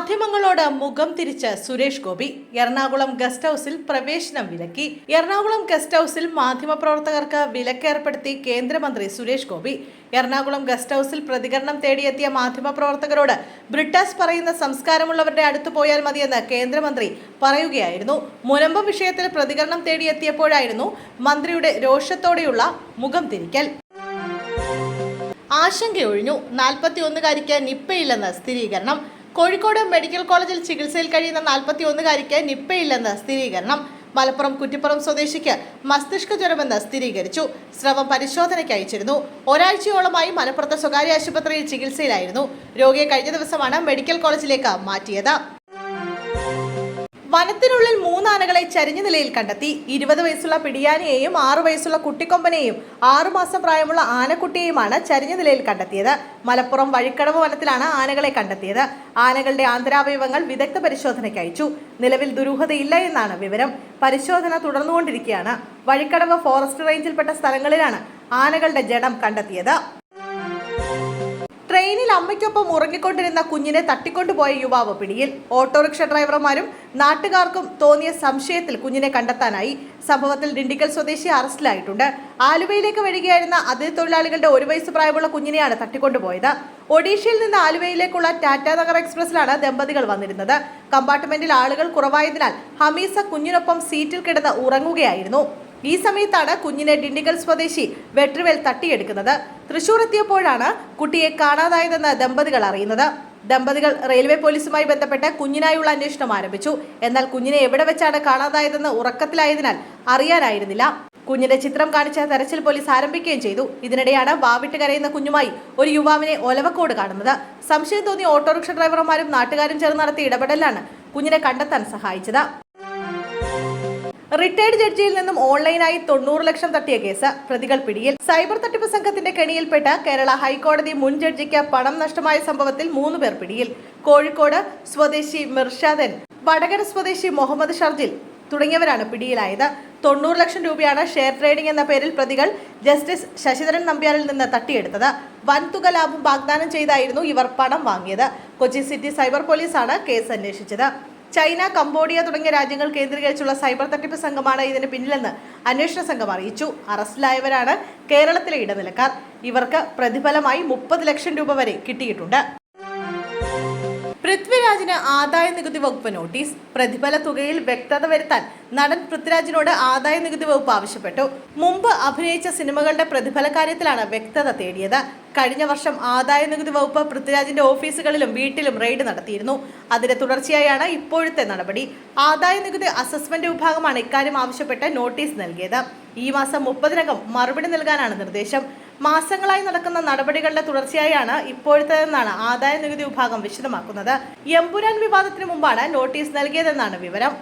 മാധ്യമങ്ങളോട് മുഖം തിരിച്ച സുരേഷ് ഗോപി എറണാകുളം ഗസ്റ്റ് ഹൌസിൽ പ്രവേശനം വിലക്കി. എറണാകുളം ഗസ്റ്റ് ഹൌസിൽ മാധ്യമപ്രവർത്തകർക്ക് വിലക്കേർപ്പെടുത്തി കേന്ദ്രമന്ത്രി സുരേഷ് ഗോപി. എറണാകുളം ഗസ്റ്റ് ഹൌസിൽ പ്രതികരണം തേടിയെത്തിയ മാധ്യമപ്രവർത്തകരോട് ബ്രിട്ടാസ് പറയുന്ന സംസ്കാരമുള്ളവരുടെ അടുത്ത് പോയാൽ മതിയെന്ന് കേന്ദ്രമന്ത്രി പറയുകയായിരുന്നു. മുനമ്പ് വിഷയത്തിൽ പ്രതികരണം തേടിയെത്തിയപ്പോഴായിരുന്നു മന്ത്രിയുടെ രോഷത്തോടെയുള്ള മുഖം തിരിക്കൽ. ആശങ്കയൊഴിഞ്ഞു. നാൽപ്പത്തി ഒന്നുകാരിക്ക് നിപ്പയില്ലെന്ന് സ്ഥിരീകരണം. കോഴിക്കോട് മെഡിക്കൽ കോളേജിൽ ചികിത്സയിൽ കഴിയുന്ന നാൽപ്പത്തി ഒന്നുകാരിക്ക് നിപ്പയില്ലെന്ന് സ്ഥിരീകരണം. മലപ്പുറം കുറ്റിപ്പുറം സ്വദേശിക്ക് മസ്തിഷ്ക ജ്വരമെന്ന് സ്ഥിരീകരിച്ചു. സ്രവം പരിശോധനയ്ക്ക് അയച്ചിരുന്നു. ഒരാഴ്ചയോളമായി മലപ്പുറത്തെ സ്വകാര്യ ആശുപത്രിയിൽ ചികിത്സയിലായിരുന്നു. രോഗിയെ കഴിഞ്ഞ ദിവസമാണ് മെഡിക്കൽ കോളേജിലേക്ക് മാറ്റിയത്. വനത്തിനുള്ളിൽ മൂന്നാനകളെ ചരിഞ്ഞ നിലയിൽ കണ്ടെത്തി. ഇരുപത് വയസ്സുള്ള പിടിയാനയെയും ആറു വയസ്സുള്ള കുട്ടിക്കൊമ്പനെയും ആറുമാസം പ്രായമുള്ള ആനക്കുട്ടിയെയുമാണ് ചരിഞ്ഞ നിലയിൽ കണ്ടെത്തിയത്. മലപ്പുറം വഴിക്കടവ് വനത്തിലാണ് ആനകളെ കണ്ടെത്തിയത്. ആനകളുടെ ആന്തരാവയവങ്ങൾ വിദഗ്ധ പരിശോധനയ്ക്ക് അയച്ചു. നിലവിൽ ദുരൂഹതയില്ല എന്നാണ് വിവരം. പരിശോധന തുടർന്നുകൊണ്ടിരിക്കുകയാണ്. വഴിക്കടവ് ഫോറസ്റ്റ് റേഞ്ചിൽപ്പെട്ട സ്ഥലങ്ങളിലാണ് ആനകളുടെ ജഡം കണ്ടെത്തിയത്. അമ്മയ്ക്കൊപ്പം ഉറങ്ങിക്കൊണ്ടിരുന്ന കുഞ്ഞിനെ തട്ടിക്കൊണ്ടുപോയ യുവാവ് പിടിയിൽ. ഓട്ടോറിക്ഷ ഡ്രൈവർമാരും നാട്ടുകാർക്കും തോന്നിയ സംശയത്തിൽ കുഞ്ഞിനെ കണ്ടെത്താനായി സംഭവത്തിൽ ഡിണ്ടിക്കൽ സ്വദേശി അറസ്റ്റിലായിട്ടുണ്ട്. ആലുവയിലേക്ക് വരികയായിരുന്ന അതിഥി തൊഴിലാളികളുടെ ഒരു വയസ്സ് പ്രായമുള്ള കുഞ്ഞിനെയാണ് തട്ടിക്കൊണ്ടുപോയത് ഒഡീഷയിൽ നിന്ന് ആലുവയിലേക്കുള്ള ടാറ്റ നഗർ എക്സ്പ്രസിലാണ് ദമ്പതികൾ വന്നിരുന്നത്. കമ്പാർട്ട്മെന്റിൽ ആളുകൾ കുറവായതിനാൽ ഹമീസ കുഞ്ഞിനൊപ്പം സീറ്റിൽ കിടന്ന് ഉറങ്ങുകയായിരുന്നു. ഈ സമയത്താണ് കുഞ്ഞിനെ ഡിണ്ടിഗൽ സ്വദേശി വെട്രിവേൽ തട്ടിയെടുക്കുന്നത്. തൃശൂർ എത്തിയപ്പോഴാണ് കുട്ടിയെ കാണാതായതെന്ന് ദമ്പതികൾ അറിയുന്നത്. ദമ്പതികൾ റെയിൽവേ പോലീസുമായി ബന്ധപ്പെട്ട് കുഞ്ഞിനായുള്ള അന്വേഷണം ആരംഭിച്ചു. എന്നാൽ കുഞ്ഞിനെ എവിടെ വെച്ചാണ് കാണാതായതെന്ന് ഉറക്കത്തിലായതിനാൽ അറിയാനായിരുന്നില്ല. കുഞ്ഞിന്റെ ചിത്രം കാണിച്ച തെരച്ചിൽ പോലീസ് ആരംഭിക്കുകയും ചെയ്തു. ഇതിനിടെയാണ് വാവിട്ട് കരയുന്ന കുഞ്ഞുമായി ഒരു യുവാവിനെ ഒലവക്കോട് കാണുന്നത്. സംശയം തോന്നിയ ഓട്ടോറിക്ഷ ഡ്രൈവർമാരും നാട്ടുകാരും ചേർന്ന് നടത്തിയ ഇടപെടലാണ് കുഞ്ഞിനെ കണ്ടെത്താൻ സഹായിച്ചത്. റിട്ടയർഡ് ജഡ്ജിയിൽ നിന്നും ഓൺലൈനായി തൊണ്ണൂറ് ലക്ഷം തട്ടിയ കേസ്. പ്രതികൾ പിടിയിൽ. സൈബർ തട്ടിപ്പ് സംഘത്തിന്റെ കെണിയിൽപ്പെട്ട കേരള ഹൈക്കോടതി മുൻ ജഡ്ജിക്ക് പണം നഷ്ടമായ സംഭവത്തിൽ മൂന്ന് പേർ പിടിയിൽ. കോഴിക്കോട് സ്വദേശി മിർഷാദൻ വടകര സ്വദേശി മുഹമ്മദ് ഷർജിൽ തുടങ്ങിയവരാണ് പിടിയിലായത്. തൊണ്ണൂറ് ലക്ഷം രൂപയാണ് ഷെയർ ട്രേഡിംഗ് എന്ന പേരിൽ പ്രതികൾ ജസ്റ്റിസ് ശശിധരൻ നമ്പ്യാരിൽ നിന്ന് തട്ടിയെടുത്തത്. വൻതുക ലാഭം വാഗ്ദാനം ചെയ്തായിരുന്നു ഇവർ പണം വാങ്ങിയത്. കൊച്ചി സിറ്റി സൈബർ പോലീസാണ് കേസ് അന്വേഷിച്ചത്. ചൈന കംബോഡിയ തുടങ്ങിയ രാജ്യങ്ങൾ കേന്ദ്രീകരിച്ചുള്ള സൈബർ തട്ടിപ്പ് സംഘമാണ് ഇതിന് പിന്നിലെന്ന് അന്വേഷണ സംഘം അറിയിച്ചു. അറസ്റ്റിലായവരാണ് കേരളത്തിലെ ഇടനിലക്കാർ. ഇവർക്ക് പ്രതിഫലമായി മുപ്പത് ലക്ഷം രൂപ വരെ കിട്ടിയിട്ടുണ്ട്. പൃഥ്വിരാജിന് ആദായ നികുതി വകുപ്പ് നോട്ടീസ്. പ്രതിഫല തുകയിൽ വ്യക്തത വരുത്താൻ നടൻ പൃഥ്വിരാജിനോട് ആദായ നികുതി വകുപ്പ് ആവശ്യപ്പെട്ടു. മുമ്പ് അഭിനയിച്ച സിനിമകളുടെ പ്രതിഫല കാര്യത്തിലാണ് വ്യക്തത തേടിയത്. കഴിഞ്ഞ വർഷം ആദായ നികുതി വകുപ്പ് പൃഥ്വിരാജിന്റെ ഓഫീസുകളിലും വീട്ടിലും റെയ്ഡ് നടത്തിയിരുന്നു. അതിന്റെ തുടർച്ചയായാണ് ഇപ്പോഴത്തെ നടപടി. ആദായ നികുതി അസസ്മെന്റ് വിഭാഗമാണ് ഇക്കാര്യം ആവശ്യപ്പെട്ട് നോട്ടീസ് നൽകിയത്. ഈ മാസം മുപ്പതിനകം മറുപടി നൽകാനാണ് നിർദ്ദേശം. മാസങ്ങളായി നടക്കുന്ന നടപടികളുടെ തുടർച്ചയായാണ് ഇപ്പോഴത്തേതെന്നാണ് ആദായ നികുതി വിഭാഗം വിശദമാക്കുന്നത്. എമ്പുരാൻ വിവാദത്തിന് മുമ്പാണ് നോട്ടീസ് നൽകിയതെന്നാണ് വിവരം.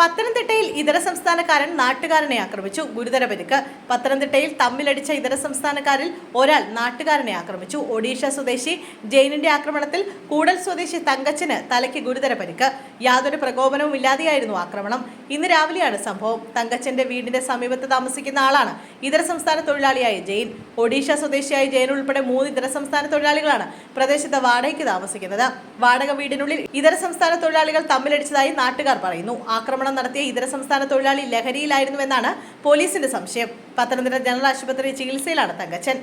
പത്തനംതിട്ടയിൽ ഇതര സംസ്ഥാനക്കാരൻ നാട്ടുകാരനെ ആക്രമിച്ചു. ഗുരുതര പരിക്ക് പത്തനംതിട്ടയിൽ തമ്മിലടിച്ച ഇതര സംസ്ഥാനക്കാരിൽ ഒരാൾ നാട്ടുകാരനെ ആക്രമിച്ചു. ഒഡീഷ സ്വദേശി ജെയിനിന്റെ ആക്രമണത്തിൽ കൂടൽ സ്വദേശി തങ്കച്ചന് തലയ്ക്ക് ഗുരുതര പരിക്ക് യാതൊരു പ്രകോപനവും ഇല്ലാതെയായിരുന്നു ആക്രമണം. ഇന്ന് രാവിലെയാണ് സംഭവം. തങ്കച്ചന്റെ വീടിന്റെ സമീപത്ത് താമസിക്കുന്ന ആളാണ് ഇതര സംസ്ഥാന തൊഴിലാളിയായ ജെയിൻ. ഒഡീഷ സ്വദേശിയായ ജെയിൻ ഉൾപ്പെടെ മൂന്ന് ഇതര സംസ്ഥാന തൊഴിലാളികളാണ് പ്രദേശത്ത് വാടകയ്ക്ക് താമസിക്കുന്നത്. വാടക വീടിനുള്ളിൽ ഇതര സംസ്ഥാന തൊഴിലാളികൾ തമ്മിലടിച്ചതായി നാട്ടുകാർ പറയുന്നു. ആക്രമണം നടത്തിയ ഇതര സംസ്ഥാന തൊഴിലാളി ലഹരിയിലായിരുന്നുവെന്നാണ് പോലീസിന്റെ സംശയം. പത്തനംതിട്ട ജനറൽ ആശുപത്രി ചികിത്സയിലാണ് തങ്കച്ചൻ.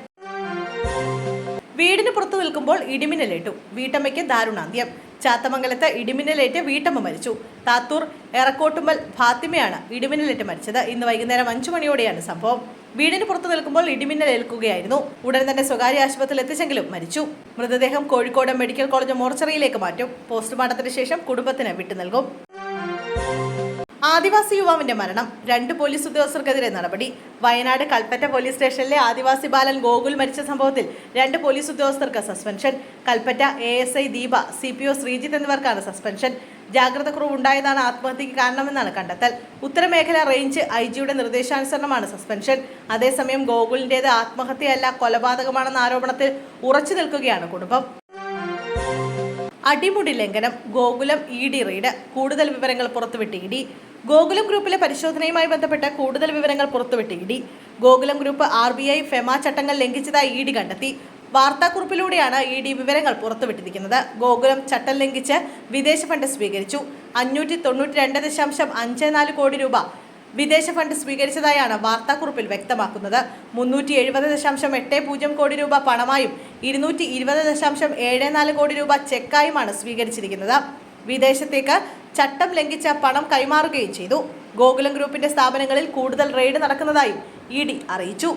വീടിന് പുറത്തു നിൽക്കുമ്പോൾ ഇടിമിന്നലേറ്റു. വീട്ടമ്മയ്ക്ക് ദാരുണാന്ത്യം. ചാത്തമംഗലത്ത് ഇടിമിന്നലേറ്റ് വീട്ടമ്മ മരിച്ചു. താത്തൂർ എറക്കോട്ടുമ്പൽ ഫാത്തിമയാണ് ഇടിമിന്നലേറ്റ് മരിച്ചത്. ഇന്ന് വൈകുന്നേരം അഞ്ചു മണിയോടെയാണ് സംഭവം. വീടിന് പുറത്തു നിൽക്കുമ്പോൾ ഇടിമിന്നലേൽക്കുകയായിരുന്നു. ഉടൻ തന്നെ സ്വകാര്യ ആശുപത്രിയിൽ എത്തിച്ചെങ്കിലും മരിച്ചു. മൃതദേഹം കോഴിക്കോട് മെഡിക്കൽ കോളേജ് മോർച്ചറിയിലേക്ക് മാറ്റും. പോസ്റ്റ്മോർട്ടത്തിന് ശേഷം കുടുംബത്തിന് വിട്ടു നൽകും ആദിവാസി യുവാവിന്റെ മരണം രണ്ട് പോലീസ് ഉദ്യോഗസ്ഥർക്കെതിരെ നടപടി. വയനാട് കൽപ്പറ്റ പോലീസ് സ്റ്റേഷനിലെ ആദിവാസി ബാലൻ ഗോകുൽ മരിച്ച സംഭവത്തിൽ രണ്ട് പോലീസ് ഉദ്യോഗസ്ഥർക്ക് suspension. Kalpetta A S I Deepa C P O Sreejith എന്നിവർക്കാണ് സസ്പെൻഷൻ. ജാഗ്രത കുറവുണ്ടായതാണ് ആത്മഹത്യക്ക് കാരണമെന്നാണ് കണ്ടെത്തൽ. ഉത്തരമേഖല റേഞ്ച് ഐ ജിയുടെ നിർദ്ദേശാനുസരണമാണ് സസ്പെൻഷൻ. അതേസമയം ഗോകുലിന്റേത് ആത്മഹത്യയല്ല കൊലപാതകമാണെന്ന ആരോപണത്തിൽ ഉറച്ചു നിൽക്കുകയാണ് കുടുംബം. അടിമുടി ലംഘനം ഗോകുലം ഇ ഡി റെയ്ഡ്. കൂടുതൽ വിവരങ്ങൾ പുറത്തുവിട്ട് ഇ ഗോകുലം ഗ്രൂപ്പിലെ പരിശോധനയുമായി ബന്ധപ്പെട്ട കൂടുതൽ വിവരങ്ങൾ പുറത്തുവിട്ട് E D. Gokulam group R B I FEMA ചട്ടങ്ങൾ ലംഘിച്ചതായി ഇ ഡി കണ്ടെത്തി. വാർത്താക്കുറിപ്പിലൂടെയാണ് ഇ ഡി വിവരങ്ങൾ പുറത്തുവിട്ടിരിക്കുന്നത്. ഗോകുലം ചട്ടം ലംഘിച്ച് വിദേശ ഫണ്ട് സ്വീകരിച്ചു. അഞ്ഞൂറ്റി തൊണ്ണൂറ്റി രണ്ട് ദശാംശം അഞ്ച് നാല് കോടി രൂപ വിദേശ ഫണ്ട് സ്വീകരിച്ചതായാണ് വാർത്താക്കുറിപ്പിൽ വ്യക്തമാക്കുന്നത്. മുന്നൂറ്റി എഴുപത് ദശാംശം എട്ട് പൂജ്യം കോടി രൂപ പണമായും ഇരുന്നൂറ്റി ഇരുപത് ദശാംശം ഏഴ് നാല് കോടി രൂപ ചെക്കായുമാണ് സ്വീകരിച്ചിരിക്കുന്നത്. വിദേശത്തേക്ക് ചട്ടം ലംഘിച്ച പണം കൈമാറുകയും ചെയ്തു. ഗോകുലം ഗ്രൂപ്പിന്റെ സ്ഥാപനങ്ങളിൽ കൂടുതൽ റെയ്ഡ് നടക്കുന്നതായും ഇ അറിയിച്ചു.